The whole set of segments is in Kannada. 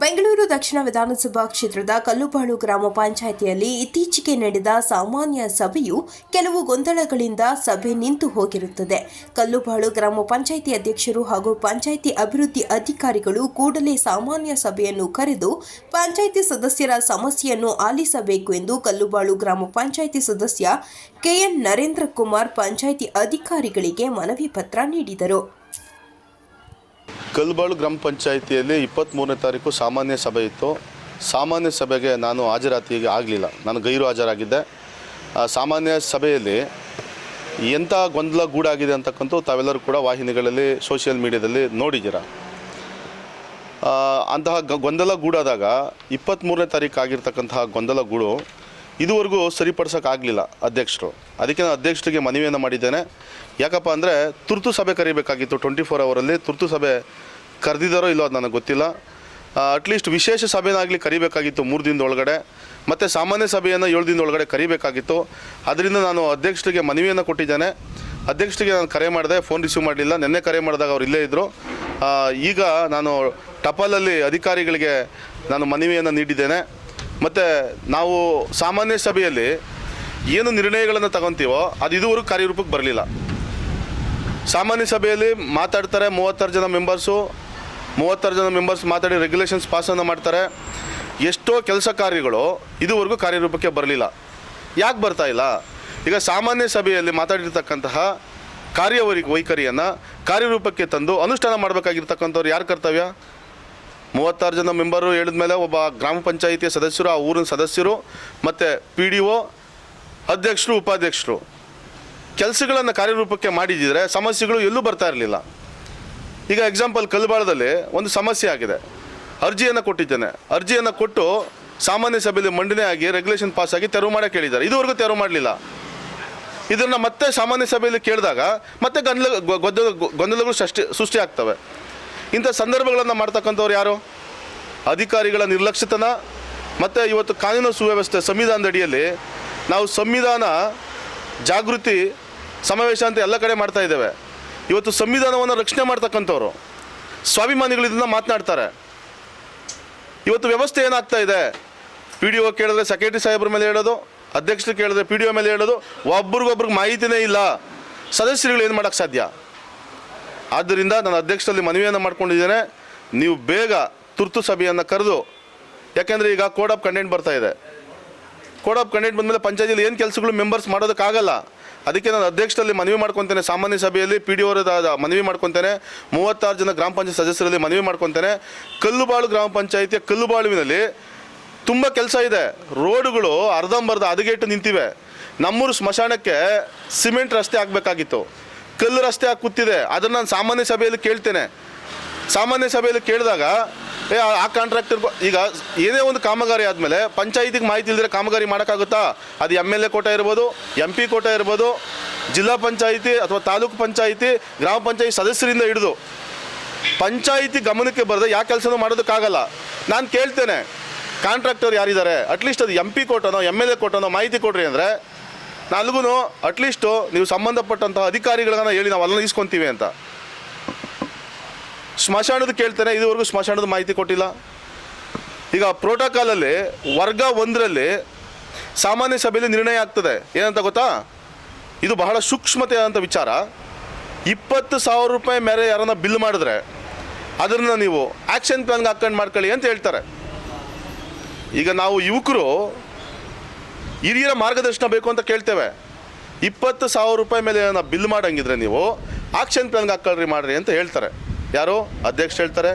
ಬೆಂಗಳೂರು ದಕ್ಷಿಣ ವಿಧಾನಸಭಾ ಕ್ಷೇತ್ರದ ಕಲ್ಲುಬಾಳು ಗ್ರಾಮ ಪಂಚಾಯಿತಿಯಲ್ಲಿ ಇತ್ತೀಚೆಗೆ ನಡೆದ ಸಾಮಾನ್ಯ ಸಭೆಯು ಕೆಲವು ಗೊಂದಲಗಳಿಂದ ಸಭೆ ನಿಂತು ಹೋಗಿರುತ್ತದೆ. ಕಲ್ಲುಬಾಳು ಗ್ರಾಮ ಪಂಚಾಯಿತಿ ಅಧ್ಯಕ್ಷರು ಹಾಗೂ ಪಂಚಾಯಿತಿ ಅಭಿವೃದ್ಧಿ ಅಧಿಕಾರಿಗಳು ಕೂಡಲೇ ಸಾಮಾನ್ಯ ಸಭೆಯನ್ನು ಕರೆದು ಪಂಚಾಯಿತಿ ಸದಸ್ಯರ ಸಮಸ್ಯೆಯನ್ನು ಆಲಿಸಬೇಕು ಎಂದು ಕಲ್ಲುಬಾಳು ಗ್ರಾಮ ಪಂಚಾಯಿತಿ ಸದಸ್ಯ ಕೆಎನ್ ನರೇಂದ್ರ ಕುಮಾರ್ ಪಂಚಾಯಿತಿ ಅಧಿಕಾರಿಗಳಿಗೆ ಮನವಿ ಪತ್ರ ನೀಡಿದರು. ಕಲ್ಬಾಳು ಗ್ರಾಮ ಪಂಚಾಯಿತಿಯಲ್ಲಿ ಇಪ್ಪತ್ತ್ಮೂರನೇ ತಾರೀಕು ಸಾಮಾನ್ಯ ಸಭೆ ಇತ್ತು. ಸಾಮಾನ್ಯ ಸಭೆಗೆ ನಾನು ಹಾಜರಾತಿಗೆ ಆಗಲಿಲ್ಲ. ನಾನು ಗೈರು ಹಾಜರಾಗಿದ್ದೆ. ಆ, ಸಾಮಾನ್ಯ ಸಭೆಯಲ್ಲಿ ಎಂಥ ಗೊಂದಲ ಗೂಡಾಗಿದೆ ಅಂತಕ್ಕಂಥ ತಾವೆಲ್ಲರೂ ಕೂಡ ವಾಹಿನಿಗಳಲ್ಲಿ, ಸೋಷಿಯಲ್ ಮೀಡಿಯಾದಲ್ಲಿ ನೋಡಿದ್ದೀರ? ಅಂತಹ ಗೊಂದಲ ಗೂಡಾದಾಗ ಇಪ್ಪತ್ತ್ಮೂರನೇ ತಾರೀಕು ಆಗಿರ್ತಕ್ಕಂತಹ ಗೊಂದಲ ಗೂಡು ಇದುವರೆಗೂ ಸರಿಪಡಿಸೋಕ್ಕಾಗಲಿಲ್ಲ ಅಧ್ಯಕ್ಷರು. ಅದಕ್ಕೆ ನಾನು ಅಧ್ಯಕ್ಷರಿಗೆ ಮನವಿಯನ್ನು ಮಾಡಿದ್ದೇನೆ. ಯಾಕಪ್ಪ ಅಂದರೆ ತುರ್ತು ಸಭೆ ಕರಿಬೇಕಾಗಿತ್ತು ಟ್ವೆಂಟಿ ಫೋರ್ ಅವರಲ್ಲಿ. ತುರ್ತು ಸಭೆ ಕರೆದಿದ್ದಾರೋ ಇಲ್ಲೋ ಅದು ನನಗೆ ಗೊತ್ತಿಲ್ಲ. ಅಟ್ಲೀಸ್ಟ್ ವಿಶೇಷ ಸಭೆನಾಗಲಿ ಕರಿಬೇಕಾಗಿತ್ತು ಮೂರು ದಿನದ ಒಳಗಡೆ. ಮತ್ತು ಸಾಮಾನ್ಯ ಸಭೆಯನ್ನು ಏಳು ದಿನದ ಒಳಗಡೆ ಕರಿಬೇಕಾಗಿತ್ತು. ಅದರಿಂದ ನಾನು ಅಧ್ಯಕ್ಷರಿಗೆ ಮನವಿಯನ್ನು ಕೊಟ್ಟಿದ್ದೇನೆ. ಅಧ್ಯಕ್ಷರಿಗೆ ನಾನು ಕರೆ ಮಾಡಿದೆ ಫೋನ್ ರಿಸೀವ್ ಮಾಡಲಿಲ್ಲ. ನಿನ್ನೆ ಕರೆ ಮಾಡಿದಾಗ ಅವ್ರು ಇಲ್ಲೇ ಇದ್ದರು ಈಗ ನಾನು ಟಪಾಲಲ್ಲಿ ಅಧಿಕಾರಿಗಳಿಗೆ ನಾನು ಮನವಿಯನ್ನು ನೀಡಿದ್ದೇನೆ. ಮತ್ತು ನಾವು ಸಾಮಾನ್ಯ ಸಭೆಯಲ್ಲಿ ಏನು ನಿರ್ಣಯಗಳನ್ನು ತಗೊಂತೀವೋ ಅದು ಇದುವರೆಗೂ ಕಾರ್ಯರೂಪಕ್ಕೆ ಬರಲಿಲ್ಲ. ಸಾಮಾನ್ಯ ಸಭೆಯಲ್ಲಿ ಮಾತಾಡ್ತಾರೆ ಮೂವತ್ತಾರು ಜನ ಮೆಂಬರ್ಸು ಮೂವತ್ತಾರು ಜನ ಮೆಂಬರ್ಸ್ ಮಾತಾಡಿ ರೆಗ್ಯುಲೇಷನ್ಸ್ ಪಾಸನ್ನು ಮಾಡ್ತಾರೆ. ಎಷ್ಟೋ ಕೆಲಸ ಕಾರ್ಯಗಳು ಇದುವರೆಗೂ ಕಾರ್ಯರೂಪಕ್ಕೆ ಬರಲಿಲ್ಲ. ಯಾಕೆ ಬರ್ತಾ ಇಲ್ಲ? ಈಗ ಸಾಮಾನ್ಯ ಸಭೆಯಲ್ಲಿ ಮಾತಾಡಿರ್ತಕ್ಕಂತಹ ಕಾರ್ಯವೈ ವೈಖರಿಯನ್ನು ಕಾರ್ಯರೂಪಕ್ಕೆ ತಂದು ಅನುಷ್ಠಾನ ಮಾಡಬೇಕಾಗಿರ್ತಕ್ಕಂಥವ್ರು ಯಾರು ಕರ್ತವ್ಯ? ಮೂವತ್ತಾರು ಜನ ಮೆಂಬರು ಹೇಳಿದ್ಮೇಲೆ ಒಬ್ಬ ಗ್ರಾಮ ಪಂಚಾಯಿತಿಯ ಸದಸ್ಯರು, ಆ ಊರಿನ ಸದಸ್ಯರು, ಮತ್ತು ಪಿ ಡಿ ಒ ಅಧ್ಯಕ್ಷರು, ಉಪಾಧ್ಯಕ್ಷರು. ಕೆಲಸಗಳನ್ನು ಕಾರ್ಯರೂಪಕ್ಕೆ ಮಾಡಿದ್ದಿದ್ರೆ ಸಮಸ್ಯೆಗಳು ಎಲ್ಲೂ ಬರ್ತಾ ಇರಲಿಲ್ಲ. ಈಗ ಎಕ್ಸಾಂಪಲ್ ಕಲ್ಬಾಳದಲ್ಲಿ ಒಂದು ಸಮಸ್ಯೆ ಆಗಿದೆ. ಅರ್ಜಿಯನ್ನು ಕೊಟ್ಟಿದ್ದೇನೆ. ಅರ್ಜಿಯನ್ನು ಕೊಟ್ಟು ಸಾಮಾನ್ಯ ಸಭೆಯಲ್ಲಿ ಮಂಡನೆ ಆಗಿ ರೆಗ್ಯುಲೇಷನ್ ಪಾಸ್ ಆಗಿ ತೆರವು ಮಾಡೋ ಕೇಳಿದ್ದಾರೆ ಇದುವರೆಗೂ ತೆರವು ಮಾಡಲಿಲ್ಲ. ಇದನ್ನು ಮತ್ತೆ ಸಾಮಾನ್ಯ ಸಭೆಯಲ್ಲಿ ಕೇಳಿದಾಗ ಮತ್ತೆ ಗೊಂದಲ, ಗೊಂದಲಗಳು ಸೃಷ್ಟಿ ಸೃಷ್ಟಿ ಆಗ್ತವೆ. ಇಂಥ ಸಂದರ್ಭಗಳನ್ನು ಮಾಡ್ತಕ್ಕಂಥವ್ರು ಯಾರು? ಅಧಿಕಾರಿಗಳ ನಿರ್ಲಕ್ಷ್ಯತನ ಮತ್ತು ಇವತ್ತು ಕಾನೂನು ಸುವ್ಯವಸ್ಥೆ ಸಂವಿಧಾನದ ಅಡಿಯಲ್ಲಿ ನಾವು ಸಂವಿಧಾನ ಜಾಗೃತಿ ಸಮಾವೇಶ ಅಂತ ಎಲ್ಲ ಕಡೆ ಮಾಡ್ತಾ ಇದ್ದೇವೆ. ಇವತ್ತು ಸಂವಿಧಾನವನ್ನು ರಕ್ಷಣೆ ಮಾಡ್ತಕ್ಕಂಥವ್ರು ಸ್ವಾಭಿಮಾನಿಗಳು ಇದನ್ನು ಮಾತನಾಡ್ತಾರೆ. ಇವತ್ತು ವ್ಯವಸ್ಥೆ ಏನಾಗ್ತಾ ಇದೆ? ಪಿ ಡಿ ಒ ಕೇಳಿದ್ರೆ ಸೆಕ್ರೆಟರಿ ಸಾಹೇಬ್ರ ಮೇಲೆ ಹೇಳೋದು, ಅಧ್ಯಕ್ಷರು ಕೇಳಿದ್ರೆ ಪಿ ಡಿ ಒ ಮೇಲೆ ಹೇಳೋದು, ಒಬ್ರಿಗೊಬ್ರಿಗೆ ಮಾಹಿತಿನೇ ಇಲ್ಲ. ಸದಸ್ಯರುಗಳು ಏನು ಮಾಡೋಕ್ಕೆ ಸಾಧ್ಯ? ಆದ್ದರಿಂದ ನಾನು ಅಧ್ಯಕ್ಷರಲ್ಲಿ ಮನವಿಯನ್ನು ಮಾಡ್ಕೊಂಡಿದ್ದೇನೆ. ನೀವು ಬೇಗ ತುರ್ತು ಸಭೆಯನ್ನು ಕರೆದು, ಯಾಕೆಂದರೆ ಈಗ ಕೋಡ್ ಆಫ್ ಕಂಡೆಂಟ್ ಬರ್ತಾ ಇದೆ. ಕೋಡ್ ಆಫ್ ಕಂಡೆಂಟ್ ಬಂದಮೇಲೆ ಪಂಚಾಯತಿಯಲ್ಲಿ ಏನು ಕೆಲಸಗಳು ಮೆಂಬರ್ಸ್ ಮಾಡೋದಕ್ಕಾಗಲ್ಲ. ಅದಕ್ಕೆ ನಾನು ಅಧ್ಯಕ್ಷರಲ್ಲಿ ಮನವಿ ಮಾಡ್ಕೊತೇನೆ. ಸಾಮಾನ್ಯ ಸಭೆಯಲ್ಲಿ ಪಿ ಡಿ ಅವರ ಮನವಿ ಮಾಡ್ಕೊತೇನೆ. ಮೂವತ್ತಾರು ಜನ ಗ್ರಾಮ ಪಂಚಾಯತ್ ಸದಸ್ಯರಲ್ಲಿ ಮನವಿ ಮಾಡ್ಕೊತೇನೆ. ಕಲ್ಲುಬಾಳು ಗ್ರಾಮ ಪಂಚಾಯಿತಿಯ ಕಲ್ಲುಬಾಳುವಿನಲ್ಲಿ ತುಂಬ ಕೆಲಸ ಇದೆ. ರೋಡುಗಳು ಅರ್ಧಂಬರ್ಧ ಹದಗೆಟ್ಟು ನಿಂತಿವೆ. ನಮ್ಮೂರು ಸ್ಮಶಾನಕ್ಕೆ ಸಿಮೆಂಟ್ ರಸ್ತೆ ಆಗಬೇಕಾಗಿತ್ತು. ಕಲ್ಲು ರಸ್ತೆ ಆಗಿ ಕೂತಿದೆ. ಅದನ್ನು ನಾನು ಸಾಮಾನ್ಯ ಸಭೆಯಲ್ಲಿ ಕೇಳ್ತೇನೆ. ಸಾಮಾನ್ಯ ಸಭೆಯಲ್ಲಿ ಕೇಳಿದಾಗ, ಏ, ಆ- ಕಾಂಟ್ರಾಕ್ಟರ್ ಈಗ ಏನೇ ಒಂದು ಕಾಮಗಾರಿ ಆದಮೇಲೆ ಪಂಚಾಯಿತಿಗೆ ಮಾಹಿತಿ ಇಲ್ಲದ್ರೆ ಕಾಮಗಾರಿ ಮಾಡೋಕ್ಕಾಗುತ್ತಾ? ಅದು ಎಂ ಎಲ್ ಎ ಕೋಟ ಇರ್ಬೋದು ಎಂ ಪಿ ಕೋಟ ಇರ್ಬೋದು, ಜಿಲ್ಲಾ ಪಂಚಾಯಿತಿ ಅಥವಾ ತಾಲೂಕು ಪಂಚಾಯಿತಿ, ಗ್ರಾಮ ಪಂಚಾಯತಿ ಸದಸ್ಯರಿಂದ ಹಿಡಿದು ಪಂಚಾಯಿತಿ ಗಮನಕ್ಕೆ ಬರದೆ ಯಾವ ಕೆಲಸನೂ ಮಾಡೋದಕ್ಕಾಗಲ್ಲ. ನಾನು ಕೇಳ್ತೇನೆ ಕಾಂಟ್ರಾಕ್ಟರ್ ಯಾರಿದ್ದಾರೆ? ಅಟ್ಲೀಸ್ಟ್ ಅದು ಎಂ ಪಿ ಕೋಟನೋ ಎಂ ಎಲ್ ಎ ಕೋಟನೋ ಮಾಹಿತಿ ಕೊಡ್ರಿ ಅಂದರೆ ನನಗೂ ಅಟ್ಲೀಸ್ಟು ನೀವು ಸಂಬಂಧಪಟ್ಟಂತಹ ಅಧಿಕಾರಿಗಳನ್ನ ಹೇಳಿ ನಾವು ಅಲ್ಲ ಇಸ್ಕೊತೀವಿ ಅಂತ. ಸ್ಮಶಾನದ ಕೇಳ್ತೇನೆ, ಇದುವರೆಗೂ ಸ್ಮಶಾನದ ಮಾಹಿತಿ ಕೊಟ್ಟಿಲ್ಲ. ಈಗ ಪ್ರೋಟೋಕಾಲಲ್ಲಿ ವರ್ಗ ಒಂದರಲ್ಲಿ ಸಾಮಾನ್ಯ ಸಭೆಯಲ್ಲಿ ನಿರ್ಣಯ ಆಗ್ತದೆ. ಏನಂತ ಗೊತ್ತಾ? ಇದು ಬಹಳ ಸೂಕ್ಷ್ಮತೆ ಅಂತ ವಿಚಾರ. ಇಪ್ಪತ್ತು ಸಾವಿರ ರೂಪಾಯಿ ಮೇಲೆ ಯಾರನ್ನ ಬಿಲ್ ಮಾಡಿದ್ರೆ ಅದನ್ನು ನೀವು ಆ್ಯಕ್ಷನ್ ಪ್ಲಾನ್ಗೆ ಹಾಕೊಂಡು ಮಾಡ್ಕೊಳ್ಳಿ ಅಂತ ಹೇಳ್ತಾರೆ. ಈಗ ನಾವು ಯುವಕರು ಹಿರಿಯರ ಮಾರ್ಗದರ್ಶನ ಬೇಕು ಅಂತ ಕೇಳ್ತೇವೆ. ಇಪ್ಪತ್ತು ಸಾವಿರ ರೂಪಾಯಿ ಮೇಲೆ ನಾವು ಬಿಲ್ ಮಾಡಂಗಿದ್ರೆ ನೀವು ಆಕ್ಷನ್ ಪ್ಲಾನ್ಗೆ ಹಾಕೊಳ್ರಿ ಮಾಡ್ರಿ ಅಂತ ಹೇಳ್ತಾರೆ. ಯಾರು? ಅಧ್ಯಕ್ಷ ಹೇಳ್ತಾರೆ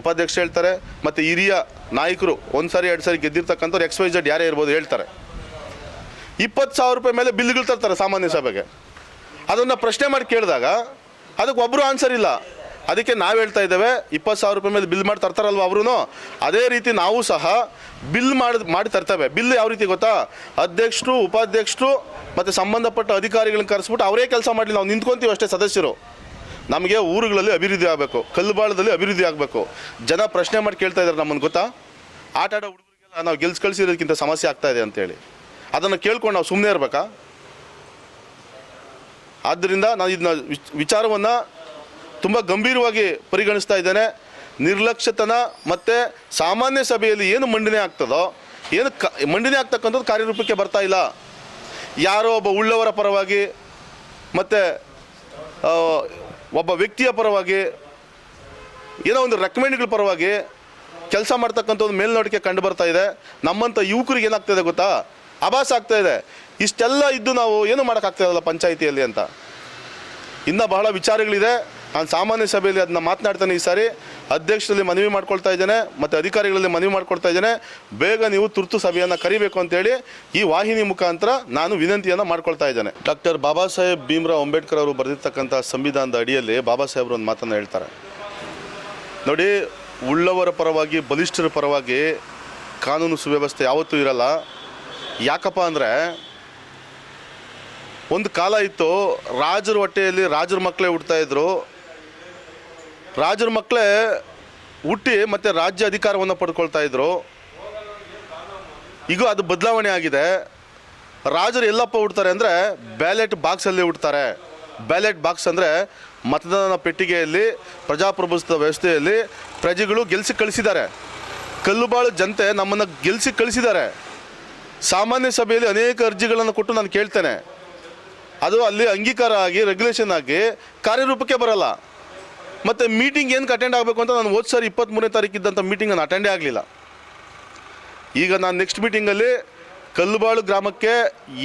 ಉಪಾಧ್ಯಕ್ಷ ಹೇಳ್ತಾರೆ, ಮತ್ತು ಹಿರಿಯ ನಾಯಕರು ಒಂದು ಸಾರಿ, ಎರಡು ಸಾರಿ ಗೆದ್ದಿರ್ತಕ್ಕಂಥವ್ರು ಎಕ್ಸ್ ವೈ ಜೆಡ್ ಯಾರೇ ಇರ್ಬೋದು ಹೇಳ್ತಾರೆ. ಇಪ್ಪತ್ತು ಸಾವಿರ ರೂಪಾಯಿ ಮೇಲೆ ಬಿಲ್ಗಳು ತರ್ತಾರೆ ಸಾಮಾನ್ಯ ಸಭೆಗೆ. ಅದನ್ನು ಪ್ರಶ್ನೆ ಮಾಡಿ ಕೇಳಿದಾಗ ಅದಕ್ಕೆ ಒಬ್ಬರು ಆನ್ಸರ್ ಇಲ್ಲ. ಅದಕ್ಕೆ ನಾವು ಹೇಳ್ತಾ ಇದ್ದೇವೆ, ಇಪ್ಪತ್ತು ಸಾವಿರ ರೂಪಾಯಿ ಮೇಲೆ ಬಿಲ್ ಮಾಡಿ ತರ್ತಾರಲ್ವ ಅವರು ಅದೇ ರೀತಿ ನಾವು ಸಹ ಬಿಲ್ ಮಾಡಿ ಮಾಡಿ ತರ್ತೇವೆ. ಬಿಲ್ ಯಾವ ರೀತಿ ಗೊತ್ತಾ? ಅಧ್ಯಕ್ಷರು, ಉಪಾಧ್ಯಕ್ಷರು ಮತ್ತು ಸಂಬಂಧಪಟ್ಟ ಅಧಿಕಾರಿಗಳನ್ನ ಕರೆಸ್ಬಿಟ್ಟು ಅವರೇ ಕೆಲಸ ಮಾಡಲಿ, ನಾವು ನಿಂತ್ಕೊಂತೀವಿ ಅಷ್ಟೇ ಸದಸ್ಯರು. ನಮಗೆ ಊರುಗಳಲ್ಲಿ ಅಭಿವೃದ್ಧಿ ಆಗಬೇಕು, ಕಲ್ಲುಬಾಳದಲ್ಲಿ ಅಭಿವೃದ್ಧಿ ಆಗಬೇಕು. ಜನ ಪ್ರಶ್ನೆ ಮಾಡಿ ಕೇಳ್ತಾ ಇದ್ದಾರೆ ನಮ್ಮನ್ನು ಗೊತ್ತಾ? ಆಟ ಆಡೋ ಹುಡುಗರಿಗೆಲ್ಲ ನಾವು ಗೆಲ್ಸ್ ಕಳಿಸಿರೋದಕ್ಕಿಂತ ಸಮಸ್ಯೆ ಆಗ್ತಾ ಇದೆ ಅಂತೇಳಿ. ಅದನ್ನು ಕೇಳ್ಕೊಂಡು ನಾವು ಸುಮ್ಮನೆ ಇರಬೇಕಾ? ಆದ್ದರಿಂದ ನಾನು ಇದನ್ನ ವಿಚಾರವನ್ನು ತುಂಬ ಗಂಭೀರವಾಗಿ ಪರಿಗಣಿಸ್ತಾ ಇದ್ದೇನೆ. ನಿರ್ಲಕ್ಷ್ಯತನ ಮತ್ತು ಸಾಮಾನ್ಯ ಸಭೆಯಲ್ಲಿ ಏನು ಮಂಡನೆ ಆಗ್ತದೋ, ಏನು ಕ, ಮಂಡನೆ ಆಗ್ತಕ್ಕಂಥದ್ದು ಕಾರ್ಯರೂಪಕ್ಕೆ ಬರ್ತಾ ಇಲ್ಲ. ಯಾರೋ ಒಬ್ಬ ಉಳ್ಳವರ ಪರವಾಗಿ ಮತ್ತು ಒಬ್ಬ ವ್ಯಕ್ತಿಯ ಪರವಾಗಿ, ಏನೋ ಒಂದು ರೆಕಮೆಂಡ್ಗಳ ಪರವಾಗಿ ಕೆಲಸ ಮಾಡ್ತಕ್ಕಂಥ ಒಂದು ಮೇಲ್ನೋಟಕ್ಕೆ ಕಂಡು ಬರ್ತಾ ಇದೆ. ನಮ್ಮಂಥ ಯುವಕರಿಗೆ ಏನಾಗ್ತದೆ ಗೊತ್ತಾ? ಆಭಾಸ ಆಗ್ತಾ ಇದೆ. ಇಷ್ಟೆಲ್ಲ ಇದ್ದು ನಾವು ಏನು ಮಾಡೋಕ್ಕಾಗ್ತಾ ಪಂಚಾಯಿತಿಯಲ್ಲಿ ಅಂತ. ಇನ್ನೂ ಬಹಳ ವಿಚಾರಗಳಿದೆ. ನಾನು ಸಾಮಾನ್ಯ ಸಭೆಯಲ್ಲಿ ಅದನ್ನ ಮಾತನಾಡ್ತಾನೆ ಈ ಸಾರಿ. ಅಧ್ಯಕ್ಷರಲ್ಲಿ ಮನವಿ ಮಾಡ್ಕೊಳ್ತಾ ಇದ್ದೇನೆ, ಮತ್ತು ಅಧಿಕಾರಿಗಳಲ್ಲಿ ಮನವಿ ಮಾಡ್ಕೊಳ್ತಾ ಇದ್ದೇನೆ. ಬೇಗ ನೀವು ತುರ್ತು ಸಭೆಯನ್ನು ಕರಿಬೇಕು ಅಂತೇಳಿ ಈ ವಾಹಿನಿ ಮುಖಾಂತರ ನಾನು ವಿನಂತಿಯನ್ನು ಮಾಡ್ಕೊಳ್ತಾ ಇದ್ದೇನೆ. ಡಾಕ್ಟರ್ ಬಾಬಾ ಸಾಹೇಬ್ ಭೀಮ್ರಾವ್ ಅಂಬೇಡ್ಕರ್ ಅವರು ಬರೆದಿರ್ತಕ್ಕಂಥ ಸಂವಿಧಾನದ ಅಡಿಯಲ್ಲಿ ಬಾಬಾ ಸಾಹೇಬ್ರು ಒಂದು ಮಾತನ್ನು ಹೇಳ್ತಾರೆ. ನೋಡಿ, ಉಳ್ಳವರ ಪರವಾಗಿ, ಬಲಿಷ್ಠರ ಪರವಾಗಿ ಕಾನೂನು ಸುವ್ಯವಸ್ಥೆ ಯಾವತ್ತೂ ಇರಲ್ಲ. ಯಾಕಪ್ಪ ಅಂದರೆ, ಒಂದು ಕಾಲ ಇತ್ತು ರಾಜರ ಹೊಟ್ಟೆಯಲ್ಲಿ ರಾಜರ ಮಕ್ಕಳೇ ಹುಡ್ತಾ ಇದ್ರು. ರಾಜರ ಮಕ್ಕಳೇ ಹುಟ್ಟಿ ಮತ್ತೆ ರಾಜ್ಯ ಅಧಿಕಾರವನ್ನು ಪಡ್ಕೊಳ್ತಾ ಇದ್ರು. ಈಗ ಅದು ಬದಲಾವಣೆ ಆಗಿದೆ. ರಾಜರು ಎಲ್ಲಪ್ಪ ಹುಡ್ತಾರೆ ಅಂದರೆ ಬ್ಯಾಲೆಟ್ ಬಾಕ್ಸಲ್ಲಿ ಹುಡ್ತಾರೆ ಬ್ಯಾಲೆಟ್ ಬಾಕ್ಸ್ ಅಂದರೆ ಮತದಾನ ಪೆಟ್ಟಿಗೆಯಲ್ಲಿ ಪ್ರಜಾಪ್ರಭುತ್ವ ವ್ಯವಸ್ಥೆಯಲ್ಲಿ ಪ್ರಜೆಗಳು ಗೆಲ್ಸಿ ಕಳಿಸಿದ್ದಾರೆ. ಕಲ್ಲುಬಾಳು ಜನತೆ ನಮ್ಮನ್ನು ಗೆಲ್ಸಿ ಕಳಿಸಿದ್ದಾರೆ. ಸಾಮಾನ್ಯ ಸಭೆಯಲ್ಲಿ ಅನೇಕ ಅರ್ಜಿಗಳನ್ನು ಕೊಟ್ಟು ನಾನು ಕೇಳ್ತೇನೆ. ಅದು ಅಲ್ಲಿ ಅಂಗೀಕಾರ ಆಗಿ ರೆಗ್ಯುಲೇಷನ್ ಆಗಿ ಕಾರ್ಯರೂಪಕ್ಕೆ ಬರಲ್ಲ. ಮತ್ತು ಮೀಟಿಂಗ್ ಏನಕ್ಕೆ ಅಟೆಂಡ್ ಆಗಬೇಕು ಅಂತ ನಾನು ಹೋದ ಸರಿ ಇಪ್ಪತ್ತ್ಮೂರನೇ ತಾರೀಕು ಇದ್ದಂಥ ಮೀಟಿಂಗ್ ನಾನು ಅಟೆಂಡೇ ಆಗಲಿಲ್ಲ. ಈಗ ನಾನು ನೆಕ್ಸ್ಟ್ ಮೀಟಿಂಗಲ್ಲಿ ಕಲ್ಲುಬಾಳು ಗ್ರಾಮಕ್ಕೆ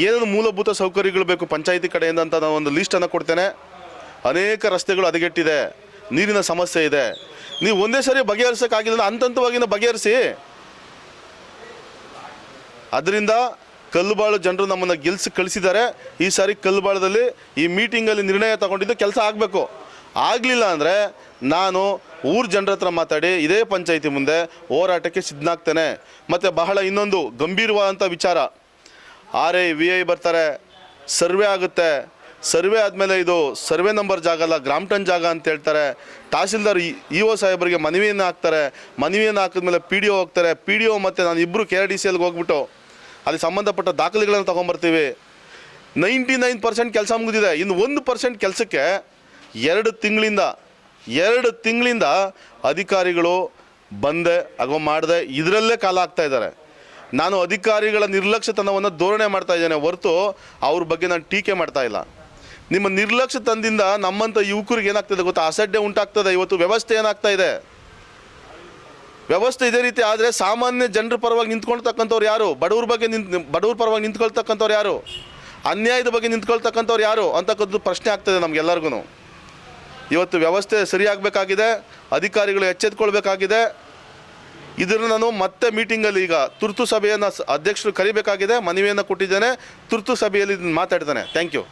ಏನೇನು ಮೂಲಭೂತ ಸೌಕರ್ಯಗಳು ಬೇಕು ಪಂಚಾಯಿತಿ ಕಡೆಯಿಂದ ಅಂತ ನಾನು ಒಂದು ಲೀಸ್ಟನ್ನು ಕೊಡ್ತೇನೆ. ಅನೇಕ ರಸ್ತೆಗಳು ಹದಗೆಟ್ಟಿದೆ. ನೀರಿನ ಸಮಸ್ಯೆ ಇದೆ. ನೀವು ಒಂದೇ ಸರಿ ಬಗೆಹರಿಸೋಕ್ಕಾಗಿಲ್ಲ ಹಂತ ಹಂತವಾಗಿನ ಬಗೆಹರಿಸಿ. ಅದರಿಂದ ಕಲ್ಲುಬಾಳು ಜನರು ನಮ್ಮನ್ನು ಗೆಲ್ಸಿ ಕಳಿಸಿದ್ದಾರೆ. ಈ ಸಾರಿ ಕಲ್ಲುಬಾಳದಲ್ಲಿ ಈ ಮೀಟಿಂಗಲ್ಲಿ ನಿರ್ಣಯ ತಗೊಂಡಿದ್ದು ಕೆಲಸ ಆಗಬೇಕು. ಆಗಲಿಲ್ಲ ಅಂದರೆ ನಾನು ಊರ ಜನರ ಹತ್ರ ಮಾತಾಡಿ ಇದೇ ಪಂಚಾಯಿತಿ ಮುಂದೆ ಹೋರಾಟಕ್ಕೆ ಸಿದ್ಧನಾಗ್ತೇನೆ. ಮತ್ತು ಬಹಳ ಇನ್ನೊಂದು ಗಂಭೀರವಾದಂಥ ವಿಚಾರ. ಆರ್ ಐ ವಿ ಐ ಬರ್ತಾರೆ, ಸರ್ವೆ ಆಗುತ್ತೆ. ಸರ್ವೆ ಆದಮೇಲೆ ಇದು ಸರ್ವೆ ನಂಬರ್ ಜಾಗ ಅಲ್ಲ ಗ್ರಾಮ್ಟನ್ ಜಾಗ ಅಂತ ಹೇಳ್ತಾರೆ. ತಹಸೀಲ್ದಾರ್ ಇ ಒ ಸಾಹೇಬರಿಗೆ ಮನವಿಯನ್ನು ಹಾಕ್ತಾರೆ. ಮನವಿಯನ್ನು ಹಾಕಿದ್ಮೇಲೆ ಪಿ ಡಿ ಒ ಹೋಗ್ತಾರೆ. ಪಿ ಡಿ ಒ ಮತ್ತು ನಾನು ಇಬ್ಬರು ಕೆ ಆರ್ ಡಿ ಸಿ ಎಲ್ಗೆ ಹೋಗ್ಬಿಟ್ಟು ಅಲ್ಲಿ ಸಂಬಂಧಪಟ್ಟ ದಾಖಲೆಗಳನ್ನು ತೊಗೊಂಬರ್ತೀವಿ. ನೈಂಟಿ ನೈನ್ ಪರ್ಸೆಂಟ್ ಕೆಲಸ ಮುಗಿದಿದೆ. ಇನ್ನು ಒಂದು ಪರ್ಸೆಂಟ್ ಕೆಲಸಕ್ಕೆ ಎರಡು ತಿಂಗಳಿಂದ ಎರಡು ತಿಂಗಳಿಂದ ಅಧಿಕಾರಿಗಳು ಬಂದೆ, ಆಗೋ ಮಾಡಿದೆ, ಇದರಲ್ಲೇ ಕಾಲ ಆಗ್ತಾ ಇದ್ದಾರೆ. ನಾನು ಅಧಿಕಾರಿಗಳ ನಿರ್ಲಕ್ಷ್ಯತನವನ್ನು ಧೋರಣೆ ಮಾಡ್ತಾ ಇದ್ದೇನೆ, ಹೊರತು ಅವ್ರ ಬಗ್ಗೆ ನಾನು ಟೀಕೆ ಮಾಡ್ತಾ ಇಲ್ಲ. ನಿಮ್ಮ ನಿರ್ಲಕ್ಷ್ಯತನದಿಂದ ನಮ್ಮಂಥ ಯುವಕರಿಗೆ ಏನಾಗ್ತದೆ ಗೊತ್ತಾ? ಅಸಡ್ಡೆ ಉಂಟಾಗ್ತದೆ, ಇವತ್ತು ವ್ಯವಸ್ಥೆ ಏನಾಗ್ತಾ ಇದೆ? ವ್ಯವಸ್ಥೆ ಇದೇ ರೀತಿ ಆದರೆ ಸಾಮಾನ್ಯ ಜನರ ಪರವಾಗಿ ನಿಂತ್ಕೊಳ್ತಕ್ಕಂಥವ್ರು ಯಾರು? ಬಡವ್ರ ಬಗ್ಗೆ ನಿಂತ್, ಬಡವ್ರ ಪರವಾಗಿ ನಿಂತ್ಕೊಳ್ತಕ್ಕಂಥವ್ರು ಯಾರು? ಅನ್ಯಾಯದ ಬಗ್ಗೆ ನಿಂತ್ಕೊಳ್ತಕ್ಕಂಥವ್ರು ಯಾರು? ಅಂತಕ್ಕಂಥದ್ದು ಪ್ರಶ್ನೆ ಆಗ್ತದೆ ನಮಗೆಲ್ಲರಿಗೂ ಇವತ್ತು ವ್ಯವಸ್ಥೆ ಸರಿಯಾಗಬೇಕಾಗಿದೆ, ಅಧಿಕಾರಿಗಳು ಎಚ್ಚೆತ್ಕೊಳ್ಬೇಕಾಗಿದೆ. ಇದನ್ನು ನಾನು ಮತ್ತೆ ಮೀಟಿಂಗಲ್ಲಿ ಈಗ ತುರ್ತು ಸಭೆಯನ್ನು ಅಧ್ಯಕ್ಷರು ಕರಿಬೇಕಾಗಿದೆ, ಮನವಿಯನ್ನು ಕೊಟ್ಟಿದ್ದೇನೆ, ತುರ್ತು ಸಭೆಯಲ್ಲಿ ಮಾತಾಡ್ತಾನೆ. Thank you